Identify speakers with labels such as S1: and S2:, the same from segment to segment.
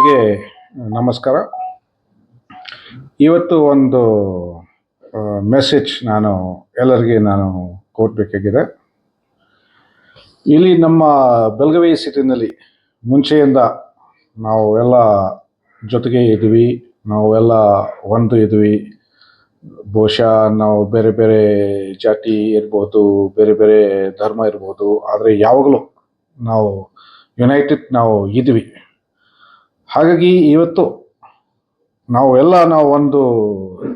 S1: ಎಲ್ಲರಿಗೆ ನಮಸ್ಕಾರ. ಇವತ್ತು ಒಂದು ಮೆಸೇಜ್ ನಾನು ಎಲ್ಲರಿಗೆ ನಾನು ಕೊಡಬೇಕಾಗಿದೆ. ಇಲ್ಲಿ ನಮ್ಮ ಬೆಳಗಾವಿ ಸಿಟಿನಲ್ಲಿ ಮುಂಚೆಯಿಂದ ನಾವು ಎಲ್ಲ ಜೊತೆಗೆ ಇದ್ವಿ, ನಾವು ಎಲ್ಲ ಒಂದು ಇದ್ವಿ. ಬಹುಶಃ ನಾವು ಬೇರೆ ಬೇರೆ ಜಾತಿ ಇರ್ಬೋದು, ಬೇರೆ ಬೇರೆ ಧರ್ಮ ಇರ್ಬೋದು, ಆದರೆ ಯಾವಾಗಲೂ ನಾವು ಯುನೈಟೆಡ್ ನಾವು ಇದ್ವಿ. ಹಾಗಾಗಿ ಇವತ್ತು ನಾವು ಎಲ್ಲ ನಾವು ಒಂದು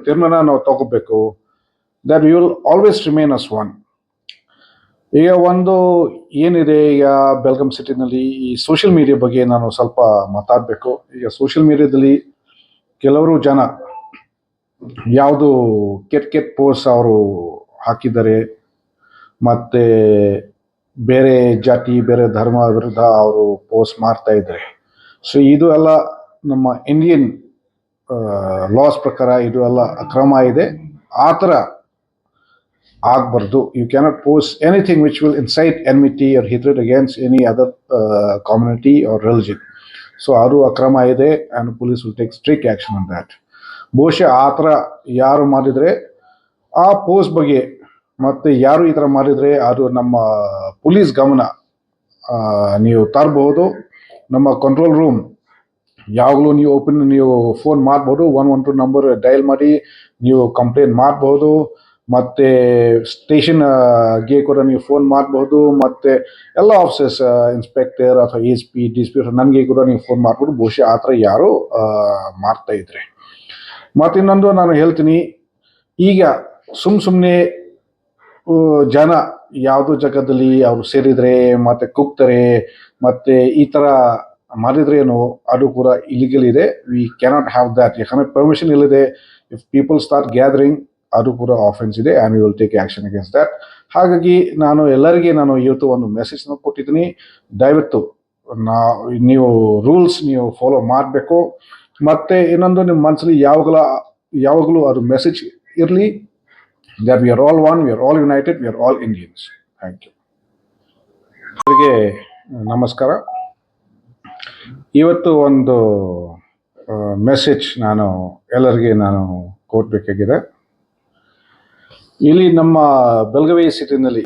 S1: ತೀರ್ಮಾನ ನಾವು ತಗೋಬೇಕು. That you will always remain as one ಈಗ ಒಂದು ಏನಿದೆ ಈಗ ಬೆಲ್ಗಮ್ ಸಿಟಿನಲ್ಲಿ ಈ ಸೋಷಿಯಲ್ ಮೀಡಿಯಾ ಬಗ್ಗೆ ನಾನು ಸ್ವಲ್ಪ ಮಾತಾಡಬೇಕು. ಈಗ ಸೋಷಿಯಲ್ ಮೀಡಿಯಾದಲ್ಲಿ ಕೆಲವರು ಜನ ಯಾವುದು ಕೆಟ್ಟ ಕೆಟ್ಟ ಪೋಸ್ಟ್ ಅವರು ಹಾಕಿದ್ದಾರೆ. ಮತ್ತು ಬೇರೆ ಜಾತಿ, ಬೇರೆ ಧರ್ಮ ವಿರುದ್ಧ ಅವರು ಪೋಸ್ಟ್ ಮಾಡ್ತಾ ಇದ್ದಾರೆ. ಸೊ ಇದು ಎಲ್ಲ ನಮ್ಮ ಇಂಡಿಯನ್ ಲಾಸ್ ಪ್ರಕಾರ ಇದು ಎಲ್ಲ ಅಕ್ರಮ ಇದೆ ಆ ಥರ ಆಗಬಾರ್ದು. You cannot post anything which will incite enmity or hatred against any other community or religion so ಅದು ಅಕ್ರಮ ಇದೆ and police will take strict action on that ಬಹುಶಃ ಆ ಥರ ಯಾರು ಮಾಡಿದರೆ ಆ ಪೋಸ್ಟ್ ಬಗ್ಗೆ ಮತ್ತು ಯಾರು ಈ ಥರ ಮಾಡಿದರೆ ಅದು ನಮ್ಮ ಪೊಲೀಸ್ ಗಮನ ನೀವು ತರಬಹುದು. ನಮ್ಮ ಕಂಟ್ರೋಲ್ ರೂಮ್ ಯಾವಾಗಲೂ ನೀವು ಓಪನ್ ನೀವು ಫೋನ್ ಮಾಡ್ಬೋದು one one two number dial ಮಾಡಿ, ನೀವು ಕಂಪ್ಲೇಂಟ್ ಮಾಡ್ಬೋದು, ಮತ್ತು ಸ್ಟೇಷನ್ಗೆ ಕೂಡ ನೀವು ಫೋನ್ ಮಾಡಬಹುದು ಮತ್ತು ಎಲ್ಲ ಆಫೀಸಸ್ ಇನ್ಸ್ಪೆಕ್ಟರ್ ಅಥವಾ ಎಸ್ ಪಿ ಡಿ ಪಿ ನನಗೆ ಕೂಡ ನೀವು ಫೋನ್ ಮಾಡ್ಬೋದು. ಬಹುಶಃ ಆ ಥರ ಯಾರು ಮಾಡ್ತಾ ಇದ್ರೆ. ಮತ್ತು ಇನ್ನೊಂದು ನಾನು ಹೇಳ್ತೀನಿ, ಈಗ ಸುಮ್ಮ ಸುಮ್ಮನೆ ಜನ ಯಾವುದೋ ಜಾಗದಲ್ಲಿ ಅವರು ಸೇರಿದರೆ, ಮತ್ತು ಕುಗ್ತಾರೆ ಮತ್ತು ಈ ಥರ ಮಾಡಿದ್ರೇನು ಅದು ಕೂಡ ಇಲಿಗಲ್ ಇದೆ. ವಿ ಕ್ಯಾನಾಟ್ ಹ್ಯಾವ್ ದ್ಯಾಟ್ ಯಾಕಂದರೆ ಪರ್ಮಿಷನ್ ಇಲ್ಲದೆ ಇಫ್ ಪೀಪಲ್ ಸ್ಟಾರ್ಟ್ ಗ್ಯಾದರಿಂಗ್ ಅದು ಕೂಡ ಆಫೆನ್ಸ್ ಇದೆ and will take action against that ಹಾಗಾಗಿ ನಾನು ಎಲ್ಲರಿಗೆ ನಾನು ಇವತ್ತು ಒಂದು ಮೆಸೇಜ್ನ ಕೊಟ್ಟಿದ್ದೀನಿ. ದಯವಿಟ್ಟು ನಾ, ನೀವು ರೂಲ್ಸ್ ನೀವು ಫಾಲೋ ಮಾಡಬೇಕು. ಮತ್ತು ಇನ್ನೊಂದು ನಿಮ್ಮ ಮನಸ್ಸಲ್ಲಿ ಯಾವಾಗಲ, ಯಾವಾಗಲೂ ಅದು ಮೆಸೇಜ್ ಇರಲಿ. That we are all one we are all united we are all Indians thank you ಎಲ್ಲರಿಗೆ ನಮಸ್ಕಾರ. ಇವತ್ತು ಒಂದು ಮೆಸೇಜ್ ನಾನು ಎಲ್ಲರಿಗೆ ನಾನು ಕೊಡಬೇಕಾಗಿದೆ. ಇಲ್ಲಿ ನಮ್ಮ ಬೆಳಗಾವಿ ಸಿಟಿನಲ್ಲಿ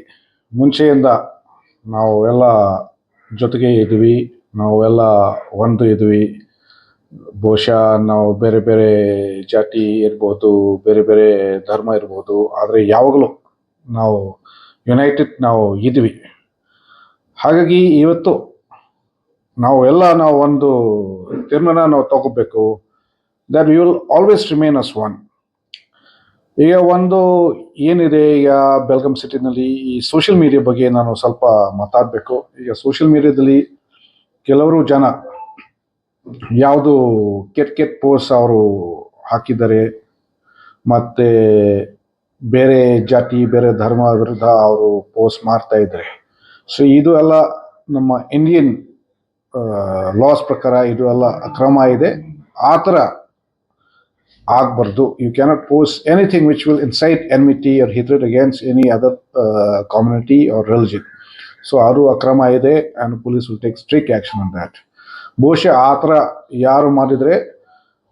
S1: ಮುಂಚೆಯಿಂದ ನಾವು ಎಲ್ಲ ಜೊತೆಗೆ ಇದ್ವಿ, ನಾವು ಎಲ್ಲ ಒಂದು ಇದ್ವಿ. ಬಹುಶಃ ನಾವು ಬೇರೆ ಬೇರೆ ಜಾತಿ ಇರ್ಬೋದು, ಬೇರೆ ಬೇರೆ ಧರ್ಮ ಇರ್ಬೋದು, ಆದರೆ ಯಾವಾಗಲೂ ನಾವು ಯುನೈಟೆಡ್ ನಾವು ಇದ್ವಿ. ಹಾಗಾಗಿ ಇವತ್ತು ನಾವು ಎಲ್ಲ ನಾವು ಒಂದು ತೀರ್ಮಾನ ನಾವು ತಗೋಬೇಕು. That will always remain as one ಈಗ ಒಂದು ಏನಿದೆ ಈಗ ಬೆಲ್ಗಮ್ ಸಿಟಿನಲ್ಲಿ ಈ ಸೋಷಿಯಲ್ ಮೀಡಿಯಾ ಬಗ್ಗೆ ನಾನು ಸ್ವಲ್ಪ ಮಾತಾಡಬೇಕು. ಈಗ ಸೋಷಿಯಲ್ ಮೀಡಿಯಾದಲ್ಲಿ ಕೆಲವರು ಜನ ಯಾವುದು ಕೆಟ್ಟ ಕೆಟ್ಟ ಪೋಸ್ಟ್ ಅವರು ಹಾಕಿದ್ದಾರೆ. ಮತ್ತು ಬೇರೆ ಜಾತಿ, ಬೇರೆ ಧರ್ಮ ವಿರುದ್ಧ ಅವರು ಪೋಸ್ಟ್ ಮಾಡ್ತಾ ಇದ್ದಾರೆ. ಸೊ ಇದು ಎಲ್ಲ ನಮ್ಮ ಇಂಡಿಯನ್ ಲಾಸ್ ಪ್ರಕಾರ ಇದು ಎಲ್ಲ ಅಕ್ರಮ ಇದೆ ಆ ಥರ ಆಗಬಾರ್ದು. You cannot post anything which will incite enmity or hatred against any other community or religion so ಅದು ಅಕ್ರಮ ಇದೆ and police will take strict action on that ಬಹುಶಃ ಆ ಥರ ಯಾರು ಮಾಡಿದರೆ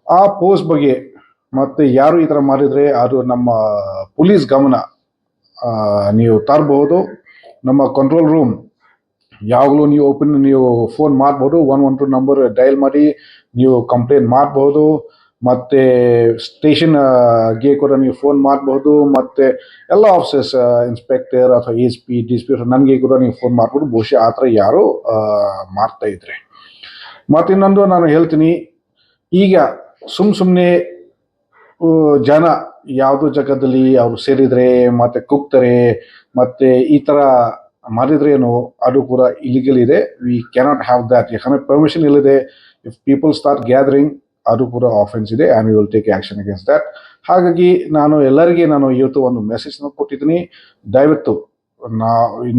S1: ಆ ಪೋಸ್ಟ್ ಬಗ್ಗೆ ಮತ್ತು ಯಾರು ಈ ಥರ ಮಾಡಿದರೆ ಅದು ನಮ್ಮ ಪೊಲೀಸ್ ಗಮನ ನೀವು ತರಬಹುದು. ನಮ್ಮ ಕಂಟ್ರೋಲ್ ರೂಮ್ ಯಾವಾಗಲೂ ನೀವು ಓಪನ್ ನೀವು ಫೋನ್ ಮಾಡ್ಬೋದು one one two number dial ಮಾಡಿ, ನೀವು ಕಂಪ್ಲೇಂಟ್ ಮಾಡ್ಬೋದು, ಮತ್ತು ಸ್ಟೇಷನ್ಗೆ ಕೂಡ ನೀವು ಫೋನ್ ಮಾಡ್ಬೋದು, ಮತ್ತು ಎಲ್ಲ ಆಫೀಸಸ್ ಇನ್ಸ್ಪೆಕ್ಟರ್ ಅಥವಾ ಎಸ್ ಪಿ ಡಿ ಪಿ ನನಗೆ ಕೂಡ ನೀವು ಫೋನ್ ಮಾಡ್ಬೋದು. ಬಹುಶಃ ಆ ಥರ ಯಾರು ಮಾಡ್ತಾ ಇದ್ರೆ. ಮತ್ತು ಇನ್ನೊಂದು ನಾನು ಹೇಳ್ತೀನಿ, ಈಗ ಸುಮ್ಮ ಸುಮ್ಮನೆ ಜನ ಯಾವುದೋ ಜಾಗದಲ್ಲಿ ಅವರು ಸೇರಿದರೆ, ಮತ್ತು ಕುಗ್ತಾರೆ, ಮತ್ತು ಈ ಥರ ಮಾಡಿದ್ರೇನು ಅದು ಕೂಡ ಇಲಿಗಲ್ ಇದೆ. ವಿ ಕ್ಯಾನಾಟ್ ಹ್ಯಾವ್ ದ್ಯಾಟ್ ಯಾಕಂದರೆ ಪರ್ಮಿಷನ್ ಇಲ್ಲದೆ ಇಫ್ ಪೀಪಲ್ ಸ್ಟಾರ್ಟ್ ಗ್ಯಾದರಿಂಗ್ ಅದು ಕೂಡ ಆಫೆನ್ಸ್ ಇದೆ and will take action against that ಹಾಗಾಗಿ ನಾನು ಎಲ್ಲರಿಗೆ ನಾನು ಇವತ್ತು ಒಂದು ಮೆಸೇಜ್ನ ಕೊಟ್ಟಿದ್ದೀನಿ. ದಯವಿಟ್ಟು ನಾ,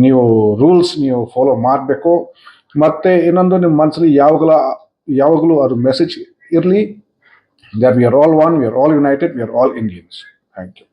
S1: ನೀವು ರೂಲ್ಸ್ ನೀವು ಫಾಲೋ ಮಾಡಬೇಕು. ಮತ್ತು ಇನ್ನೊಂದು ನಿಮ್ಮ ಮನಸ್ಸಲ್ಲಿ ಯಾವಾಗಲ, ಯಾವಾಗಲೂ ಅದು ಮೆಸೇಜ್ ಇರಲಿ. That we are all one, we are all united, we are all Indians. Thank you.